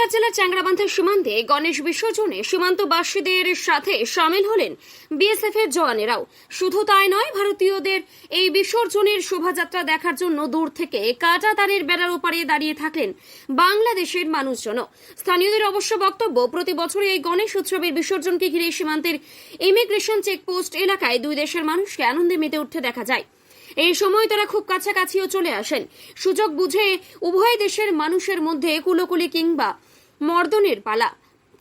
কোচবিহার জেলার চ্যাংরাবান্ধা সীমান্তে গণেশ বিসর্জনে সীমান্তবাসীদের সাথে সামিল হলেন বিএসএফ এর জওয়ানেরাও। শুধু তাই নয়, ভারতীয়দের এই বিসর্জনের শোভাযাত্রা দেখার জন্য দূর থেকে কাটা তারের বেড়ার ওপারে দাঁড়িয়ে থাকলেন বাংলাদেশের মানুষজনও। স্থানীয়দের অবশ্য বক্তব্য, প্রতি বছর এই গণেশ উৎসবের বিসর্জনকে ঘিরে সীমান্তের ইমিগ্রেশন চেকপোস্ট এলাকায় দুই দেশের মানুষকে আনন্দে মেতে উঠতে দেখা যায়। এই সময় তারা খুব কাছাকাছিও চলে আসেন। সুযোগ বুঝে উভয় দেশের মানুষের মধ্যে কুলোকুলি কিংবা মর্দনের পালা।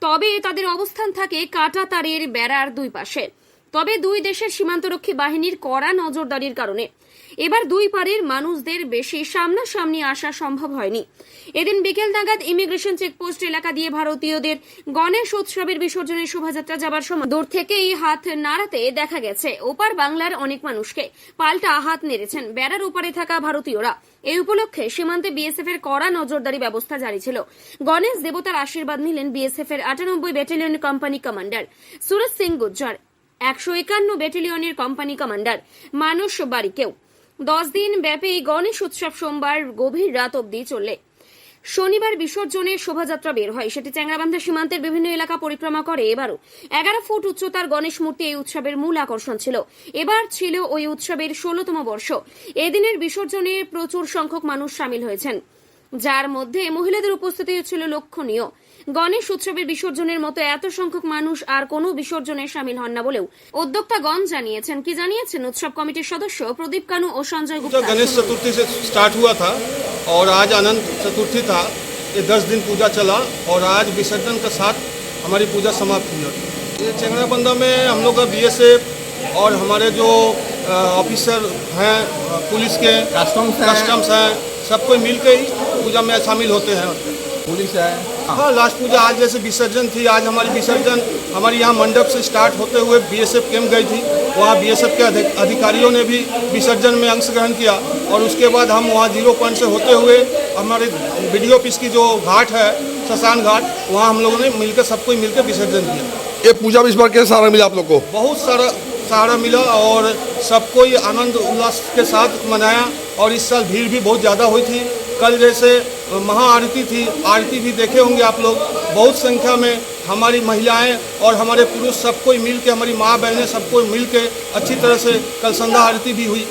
তবে তাদের অবস্থান থাকে কাটা তারের বেড়ার দুই পাশে তবে দুই দেশের সীমান্তরক্ষী বাহিনীর কড়া নজরদারির কারণে। এবার দুই পারের মানুষদের বেশি সামনাসামনি আসা সম্ভব হয়নি। এদিন বিকেল নাগাদ ইমিগ্রেশন চেকপোস্ট এলাকা দিয়ে ভারতীয়দের গণেশ উৎসবের বিসর্জনের শোভাযাত্রা যাবার সময় দূর থেকেই হাত নাড়াতে দেখা গেছে। ওপার বাংলার অনেক মানুষকে পাল্টা হাত নেড়েছেন বেড়ার ওপারে থাকা ভারতীয়রা। এই উপলক্ষে সীমান্তে বিএসএফ এর কড়া নজরদারি ব্যবস্থা জারি ছিল। গণেশ দেবতার আশীর্বাদ নিলেন বিএসএফ এর আটানব্বই battalion company commander Suraj Singh Gujjar. একশো একান্ন ব্যাটালিয়নের কোম্পানি কমান্ডার মানস বারিকেও। দশ দিন ব্যাপী গণেশ উৎসব সোমবার গভীর রাত অবধি চললে। শনিবার বিসর্জনের শোভাযাত্রা বের হয়। সেটি চ্যাংরাবান্ধা সীমান্তের বিভিন্ন এলাকা পরিক্রমা করে। এবারও এগারো ফুট উচ্চতার গণেশ মূর্তি এই উৎসবের মূল আকর্ষণ ছিল। এবার ছিল ওই উৎসবের ষোলতম বর্ষ। এদিনের বিসর্জনে প্রচুর সংখ্যক মানুষ সামিল হয়েছেন। যার মধ্যে মহিলাদের উপস্থিতি ছিল লক্ষণীয় গণেশ উৎসবের বিসর্জনের মতো এত সংখ্যক মানুষ আর কোনো বিসর্জনে সামিল হন না বলেও উদ্যোক্তাগণ জানিয়েছেন কি জানিয়েছেন উৎসব কমিটির সদস্য প্রদীপ কানু ও সঞ্জয় जो গুপ্তা गणेश चतुर्थी से स्टार्ट हुआ था और आज अनंत चतुर्थी था ये दस दिन पूजा चला और आज विसर्जन के साथ हमारी पूजा समाप्त हुई है ये चेंगड़ाबंदा में हम लोग का बी और हमारे जो अ, ऑफिसर हैं अ, पुलिस के कस्टम्स है कस्टम्स हैं सब कोई मिल के ही पूजा में शामिल होते हैं। पुलिस है हाँ लास्ट पूजा आज जैसे विसर्जन थी आज हमारी विसर्जन हमारे यहाँ मंडप से स्टार्ट होते हुए बीएसएफ कैंप गई थी। वहाँ बीएसएफ के अधिक- अधिकारियों ने भी विसर्जन में अंशग्रहण किया और उसके बाद हम वहाँ ज़ीरो पॉइंट से होते हुए हमारे वीडियो ऑफ़िस की जो घाट है शशान घाट वहाँ हम लोगों ने मिलकर सबको मिलकर विसर्जन किया। ये पूजा में इस बार कैसा सहारा मिला आप लोग को? बहुत सारा सहारा मिला और सब कोई आनंद उल्लास के साथ मनाया और इस साल भीड़ भी बहुत ज़्यादा हुई थी। कल जैसे महाआरती थी, आरती भी देखे होंगे आप लोग। बहुत संख्या में हमारी महिलाएँ और हमारे पुरुष सबको मिल के हमारी माँ बहनें सबको मिल के अच्छी तरह से कल संध्या आरती भी हुई।